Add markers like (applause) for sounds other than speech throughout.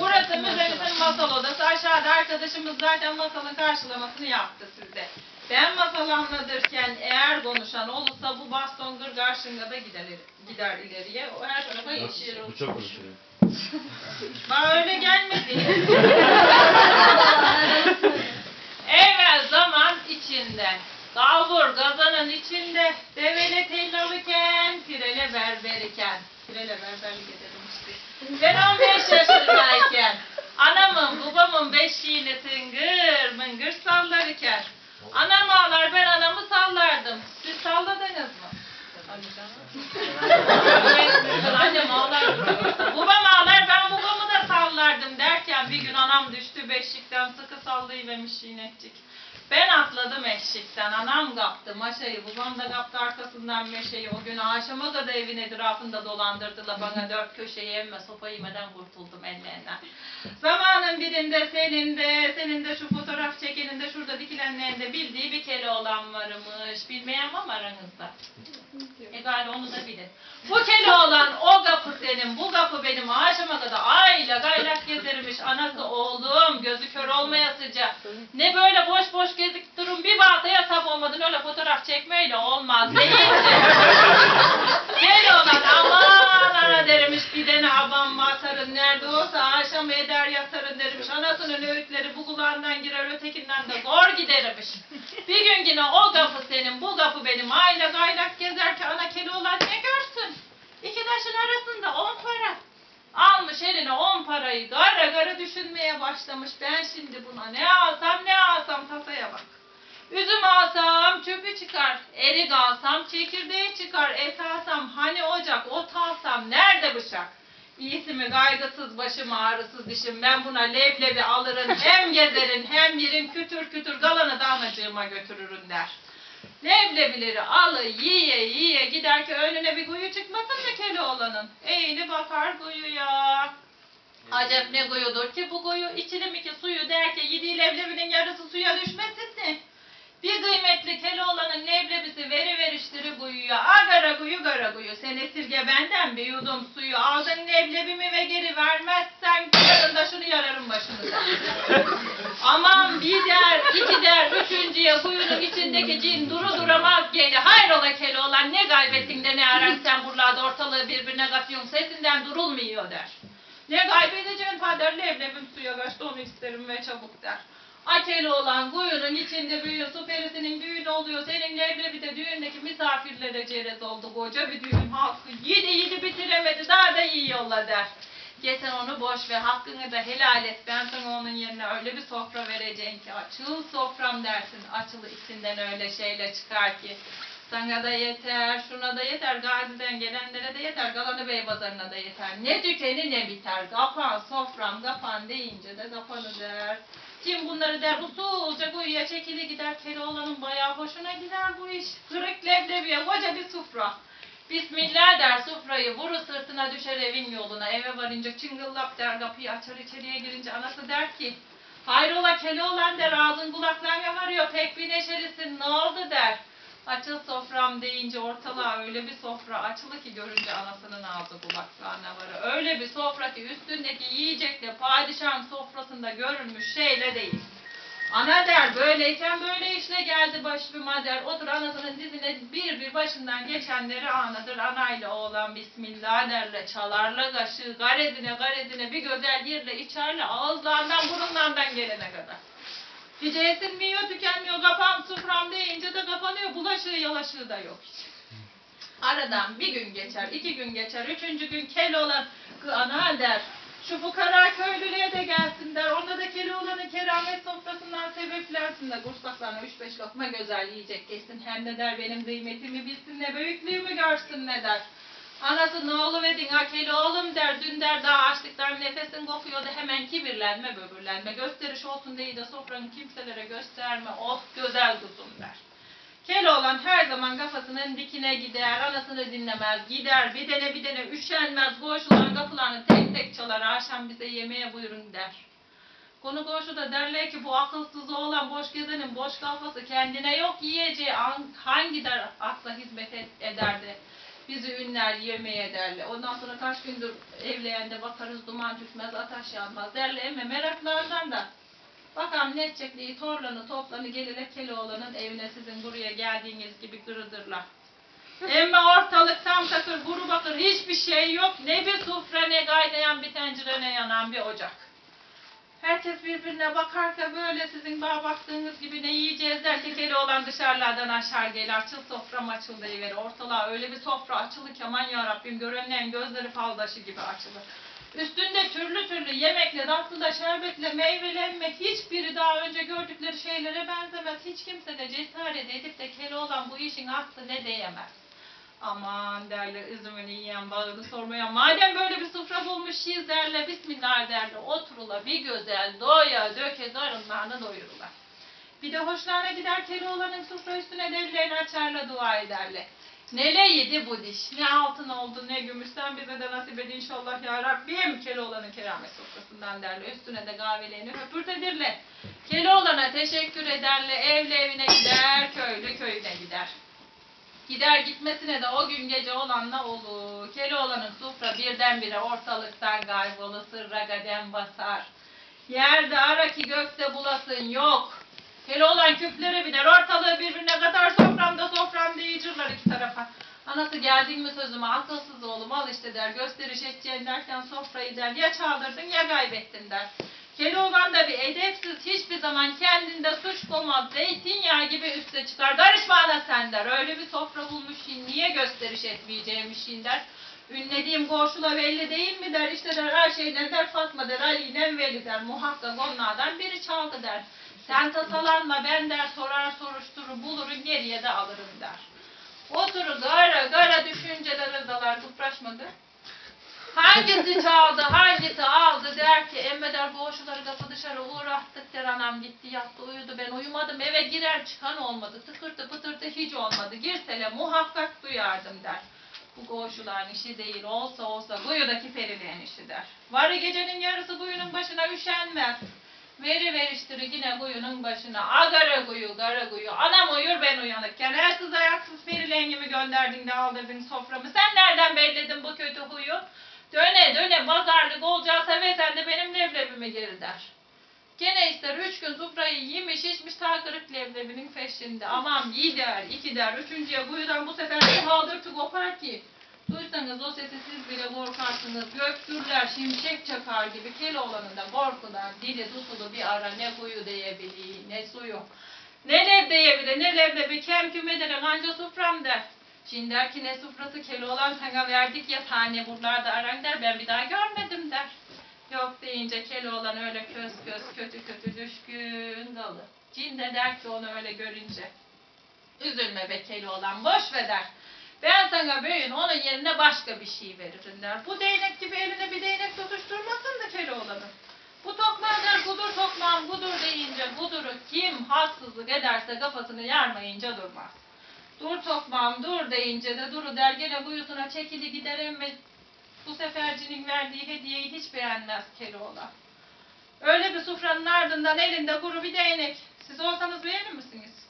Burası müzemizin masal odası. Aşağıda arkadaşımız zaten masalın karşılamasını yaptı sizde. Ben masal anlatırken eğer konuşan olursa bu baston gır karşında da gider, gider ileriye. O her tarafa yeşil Bu çok konuşuyor. (laughs) Bana öyle gelmedi. (laughs) Evvel zaman içinde, dalbur gazanın içinde, devele tellal iken, pirele berber iken. Pirele berberlik ederim işte. Ben 15 yaşındayken, anamın babamın beşiğini tıngır mıngır sallarken, anam ağlar ben anamı sallardım. Siz salladınız mı? Annem ağlar. Babam ağlar ben babamı da sallardım derken bir gün anam düştü beşikten sıkı sallayıvermiş inekçik. Ben atladım eşikten. Anam kaptı maşayı. Babam da kaptı arkasından meşeyi. O gün akşama kadar evin etrafında dolandırdılar. Bana dört köşeyi emme sopa yemeden kurtuldum ellerinden. Zamanın birinde senin de, senin de şu fotoğraf çekenin de şurada dikilenlerin de bildiği bir kere olan varmış. Bilmeyen var mı aranızda? E gari onu da bilin. Bu kele olan o kapı senin, bu kapı benim akşama kadar ayla gaylak gezermiş. Anası oğlum, gözü kör olmayasıca. Ne böyle boş boş gezip durun bir baltaya sap olmadın öyle fotoğraf çekmeyle olmaz değil (laughs) Kele olan aman ana dermiş bir tane abam atarın nerede olsa akşam eder yatarın dermiş. Anasının öğütleri bu kulağından girer ötekinden de gor gidermiş. Bir gün yine o kapı senin, bu kapı benim. Aylak aylak gezerken ana keli olan ne görsün? İki taşın arasında on para. Almış eline on parayı gara düşünmeye başlamış. Ben şimdi buna ne alsam ne alsam tasaya bak. Üzüm alsam çöpü çıkar. Erik alsam çekirdeği çıkar. Et alsam hani ocak, ot alsam nerede bıçak? İyisi mi kaygısız başım ağrısız dişim ben buna leblebi alırım (laughs) hem gezerin hem yerin kütür kütür kalanı da anacığıma götürürüm der. Leblebileri alı yiye yiye gider ki önüne bir kuyu çıkmasın mı Keloğlan'ın? Eğili bakar kuyuya. Acep ne kuyudur ki bu kuyu içilim iki suyu der ki yediği leblebinin yarısı suya düşmesin mi? Bir kıymetli Keloğlan'ın leblebisi veri veriştiri kuyuya. Agara kuyu gara kuyu sen esirge benden bir yudum suyu. Aldın leblebimi ve geri vermezsen yarın da şunu yararım başınıza. (laughs) Aman bir der, iki der, üçüncüye kuyunun içindeki cin duru duramaz geli. Hayrola Keloğlan ne kaybettin de ne aran sen buralarda ortalığı birbirine katıyorsun sesinden durulmuyor der. Ne kaybedeceğim kader leblebim suya kaçtı onu isterim ve çabuk der. Akeli olan kuyunun içinde büyüyor, su perisinin düğünü oluyor. Senin leblebi de düğündeki misafirlere cerez oldu. Koca bir düğün halkı yedi yedi bitiremedi daha da iyi yolla der. Geçen onu boş ver, hakkını da helal et. Ben sana onun yerine öyle bir sofra vereceğim ki açıl sofram dersin. Açılı içinden öyle şeyle çıkar ki. Sana da yeter, şuna da yeter, gaziden gelenlere de yeter, Galanı Bey pazarına da yeter. Ne tükeni ne biter, kapan sofram, kapan deyince de kapanı der. Kim bunları der, usulca kuyuya çekili gider, Keloğlan'ın bayağı hoşuna gider bu iş. Kırık leblebiye koca bir sufra. Bismillah der sufrayı vuru sırtına düşer evin yoluna. Eve varınca çıngıllap der kapıyı açar içeriye girince anası der ki Hayrola Keloğlan der ağzın kulaklarına varıyor pek bir neşelisin ne oldu der. Açıl sofram deyince ortalığa öyle bir sofra açılı ki görünce anasının ağzı kulaklarına varır. Öyle bir sofra ki üstündeki yiyecekle padişahın sofrasında görülmüş şeyle değil. Ana der böyleyken böyle işle geldi başıma der. Otur anasının dizine bir bir başından geçenleri anlatır. Anayla oğlan bismillah derle çalarla kaşığı garedine garedine bir güzel yerle içerle ağızlarından burunlarından gelene kadar. Gece esinmiyor, tükenmiyor, kapan sufram deyince de kapanıyor. Bulaşığı yalaşığı da yok hiç. Aradan bir gün geçer, iki gün geçer, üçüncü gün kel olan ana der. Şu fukara köylülüğe de gelsin der. Onda da keli olanı keramet sofrasından sebeplensin de kursaklarına üç beş lokma güzel yiyecek geçsin. Hem de der benim kıymetimi bilsin ne büyüklüğümü görsün ne der. Anası ne oluvedin akeli oğlum der. Dün der daha açlıktan nefesin kokuyordu hemen kibirlenme böbürlenme. Gösteriş olsun diye de sofranı kimselere gösterme. Oh güzel kuzum der. Keloğlan her zaman kafasının dikine gider, anasını dinlemez, gider, bir dene bir dene üşenmez, koşulan kapılarını tek tek çalar, akşam bize yemeğe buyurun der. Konu koşu da derler ki bu akılsız oğlan boş gezenin boş kafası kendine yok yiyeceği an- hangi der akla hizmet et- ederdi. Bizi ünler yemeğe derler. Ondan sonra kaç gündür evleyende bakarız duman tütmez, ateş yanmaz derler. Emme meraklardan da bakalım ne edecekliği torlanı toplanı gelirler Keloğlan'ın evine sizin buraya geldiğiniz gibi kırıdırlar. Emme ortalık tam takır, kuru bakır hiçbir şey yok. Ne bir sufra ne kaynayan bir tencere ne yanan bir ocak. Herkes birbirine bakarken böyle sizin bana baktığınız gibi ne yiyeceğiz derken geri olan dışarılardan aşağı gelir. Açıl sofram açıldığı Ortalığa öyle bir sofra açılı ki aman ya Rabbim görenlerin gözleri faldaşı gibi açılır. Üstünde türlü türlü yemekle, tatlıda, şerbetle, meyvelenme hiçbiri daha önce gördükleri şeylere benzemez. Hiç kimse de cesaret edip de Keloğlan bu işin aslı ne diyemez. Aman derler üzümünü yiyen bağını sormaya. Madem böyle bir sofra bulmuşuz derler. Bismillah derler. Oturula bir güzel doya döke karınlarını doyururlar. Bir de hoşlarına gider Keloğlan'ın sofra üstüne devlerini açarla dua ederler. Nele yedi bu diş. Ne altın oldu ne gümüş. Sen bize de nasip et inşallah ya Rabbim. Keloğlan'ın keramet sofrasından derler. Üstüne de kahvelerini höpürtedirler. Keloğlan'a teşekkür ederler. Evli evine gider, köylü köyüne gider. Gider gitmesine de o gün gece olanla olur. Keloğlan'ın sufra birdenbire ortalıktan kaybolur, sırra kadem basar. Yerde ara ki gökte bulasın yok. Keloğlan küplere biner, ortalığı birbirine katar, soframda soframda yiyicirler iki tarafa. Anası geldin mi sözüme akılsız oğlum al işte der, gösteriş edeceğin derken sofrayı der, ya çaldırdın ya kaybettin der. Keloğlan da bir edepsiz, hiçbir zaman kendinde suç bulmaz, zeytinyağı gibi üste çıkar. Karışma der, öyle bir sofra bulmuşsun, niye gösteriş etmeyeceğimişsin der. Ünlediğim komşula belli değil mi der, işte der her şeyden der Fatma der, Ali ile Veli der, muhakkak onlardan biri çaldı der. Sen tasalanma ben der, sorar soruşturur bulurun geriye de alırım der. Oturur gara gara düşünceler rızalar kıpraşmadı. Hangisi çaldı, hangisi aldı der ki emme der boğuşuları kapı dışarı uğrattık der anam gitti yattı uyudu ben uyumadım eve girer çıkan olmadı tıkırtı pıtırtı hiç olmadı girsele muhakkak duyardım der. Bu koğuşuların işi değil olsa olsa kuyudaki perilerin işi der. Varı gecenin yarısı kuyunun başına üşenmez. Veri veriştiri yine kuyunun başına. Agara kuyu, gara kuyu. Anam uyur ben uyanıkken. Elsiz ayaksız perilengi gönderdin de aldırdın soframı. Sen nereden belledin bu kötü huyu? Döne döne pazarlık olacaksa ve sen de benim leblebime geri der. Gene ister üç gün sofrayı yemiş içmiş ta kırık leblebinin peşinde. Aman iyi der, iki der, üçüncüye kuyudan bu sefer bir haldırtı kopar ki. Duysanız o sesi siz bile korkarsınız. Göktürler şimşek çakar gibi Keloğlan'ın da korkudan dili tutulu bir ara ne kuyu diyebiliyor ne suyu. Ne lev diyebilir ne leblebi kem kümedere anca sufram der. Şimdi der ki ne sufrası Keloğlan sana verdik ya tane buralarda aran der ben bir daha görmedim der. Yok deyince Keloğlan öyle köz köz kötü kötü düşkün dalı. Cin de der ki onu öyle görünce. Üzülme be Keloğlan boş ver der. Ben sana büyün onun yerine başka bir şey veririm der. Bu değnek gibi eline bir değnek tutuşturmasın da Keloğlan'ın. Bu tokmağı der kudur tokmağım kudur deyince kuduru kim haksızlık ederse kafasını yarmayınca durmaz. Dur tokmağım dur deyince de duru der gene kuyusuna çekili gider emme bu sefercinin verdiği hediyeyi hiç beğenmez Keloğlan. Öyle bir sufranın ardından elinde kuru bir değnek. Siz olsanız beğenir misiniz?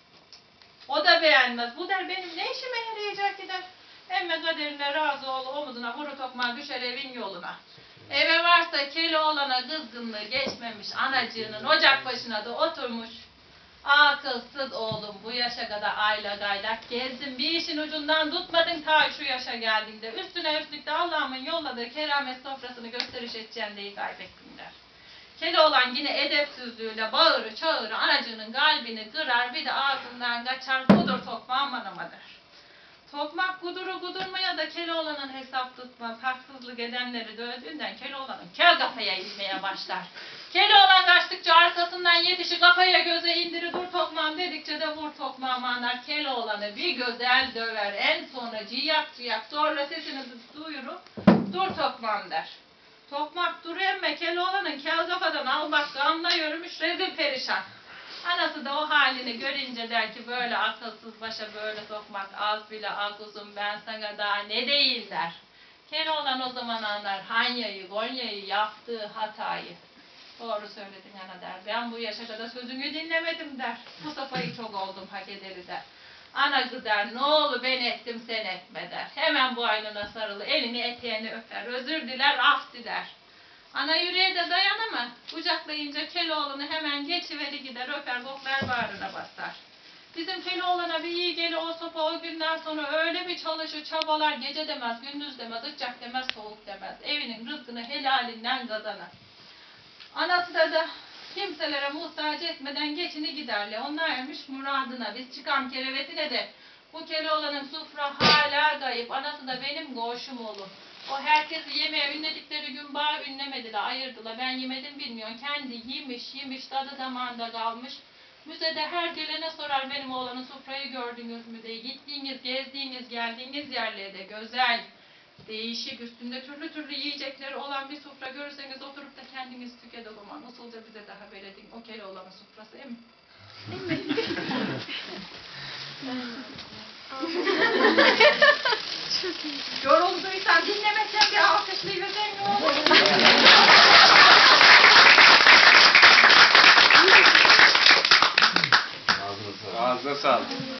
O da beğenmez. Bu der benim ne işime yarayacak ki der. Emme kaderine razı ol omuzuna kuru tokmağı düşer evin yoluna. Eve varsa Keloğlan'a kızgınlığı geçmemiş anacığının ocak başına da oturmuş. Akılsız oğlum bu yaşa kadar ayla gaylak gezdin bir işin ucundan tutmadın ta şu yaşa geldiğinde üstüne üstlük de Allah'ımın yolladığı keramet sofrasını gösteriş edeceğim diye kaybettin der. Keloğlan yine edepsizliğiyle bağırı çağırı anacığının kalbini kırar bir de ağzından kaçar kudur tokmağım anama der. Tokmak kuduru kudurmaya da Keloğlan'ın hesap tutmaz. Haksızlık edenleri dövdüğünden Keloğlan'ın kel kafaya inmeye başlar. (laughs) Keloğlan kaçtıkça arkasından yetişi kafaya göze indiri dur tokmağım dedikçe de vur tokmağım anar. Keloğlan'ı bir güzel döver. En sonra ciyak ciyak zorla sesini duyurup dur tokmağım der. Tokmak dur emme Keloğlan'ın kel kafadan al bak gamla yürümüş rezil perişan. Anası da o halini görünce der ki böyle akılsız başa böyle sokmak az bile akılsın ben sana daha ne değil der. Keloğlan o zaman anlar Hanya'yı, Gonya'yı yaptığı hatayı. Doğru söyledin ana der. Ben bu yaşa kadar sözünü dinlemedim der. Bu safayı çok oldum hak ederi der. Ana kızar ne oldu ben ettim sen etme der. Hemen bu aynına sarılı elini eteğini öper. Özür diler af diler. Ana yüreğe de dayanamaz. Kucaklayınca Keloğlan'ı hemen geçiveri gider öper koklar bağrına basar. Bizim Keloğlan'a bir iyi geli o sopa o günden sonra öyle bir çalışır çabalar gece demez gündüz demez sıcak demez soğuk demez. Evinin rızkını helalinden kazanır. Anası da da kimselere muhtaç etmeden geçini giderle. Onlar ermiş muradına. Biz çıkan kerevetine de bu Keloğlan'ın sufra hala kayıp. Anası da benim koğuşum olur. O herkesi yemeğe ünledikleri gün bağ ünlemediler, ayırdılar. Ben yemedim bilmiyorum. Kendi yemiş, yemiş, tadı damağında kalmış. Müzede her gelene sorar benim oğlanın sofrayı gördünüz mü diye. Gittiğiniz, gezdiğiniz, geldiğiniz yerlerde güzel, değişik, üstünde türlü türlü yiyecekleri olan bir sofra görürseniz oturup da kendiniz tüket olman. Usulca bize daha veredin o kere olanın sofrası değil mi? (laughs) (laughs) Yorulduysan dinlemesen bir alkışlayıversen ne olur? Ağzına sağlık.